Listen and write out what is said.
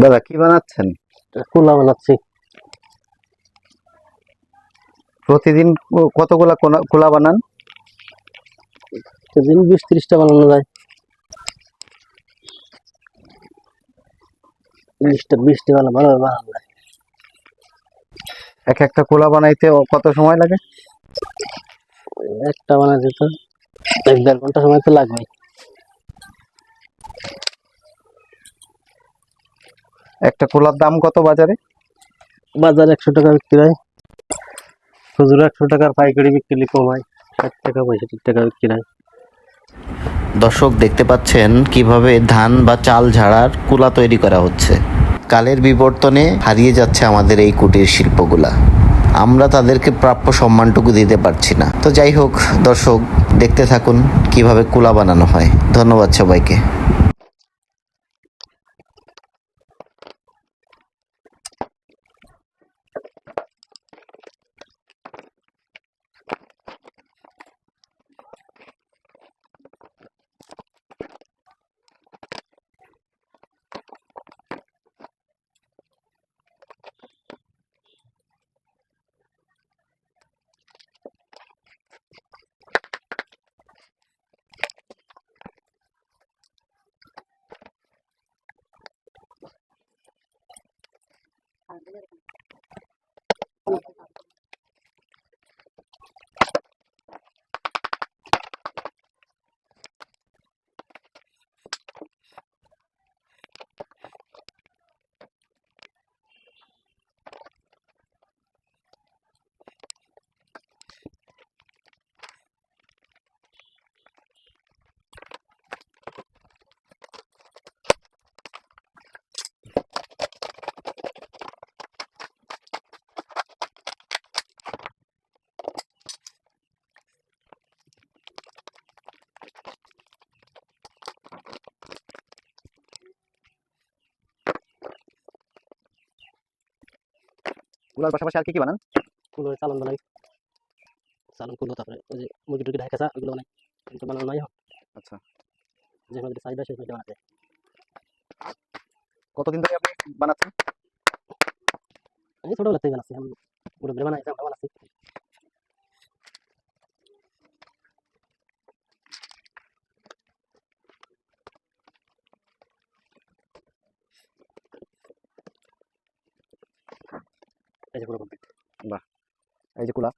দাদা কি বানাচ্ছেন? কুলা বানাচ্ছি। প্রতিদিন কতগুলা কুলা বানান? প্রতিদিন বিশ ত্রিশটা বানানো যায়। বিশটা বিশটা বানানো ভালো বানানো যায়। এক একটা কুলা বানাইতে কত সময় লাগে? একটা বানাতে তো এক দেড় ঘণ্টা সময় তো লাগবে একটা কুলার দাম কত বাজারে? বাজার একশো টাকা বিক্রি হয়। খুচরো একশো টাকার পাইকারি বিক্রি কম হয় ষাট টাকা পঁয়ষট্টি টাকা বিক্রি হয়। দর্শক দেখতে পাচ্ছেন কীভাবে ধান বা চাল ঝাড়ার কুলা তৈরি করা হচ্ছে। কালের বিবর্তনে হারিয়ে যাচ্ছে আমাদের এই কুটির শিল্পগুলা। আমরা তাদেরকে প্রাপ্য সম্মানটুকু দিতে পারছি না। তো যাই হোক দর্শক দেখতে থাকুন কীভাবে কুলা বানানো হয়। ধন্যবাদ সবাইকে। bandeira. কুলার পাশাপাশি আর কি কি বানান? কুলোর চালান বানাই। চালান কুলো তারপরে ওই যে মুরগি টুরগি ঢাকা ওগুলো বানাই কিন্তু বানানো নাই হোক আচ্ছা। যে আমাদের চাহিদা সেই মতো বানাতে। কতদিন ধরে আপনি বানাচ্ছেন? আমি ছোটবেলা থেকে বানাচ্ছি আমি পুরো বানাই আমরা বানাচ্ছি। এই যে পুরো complete। এই যে কুলা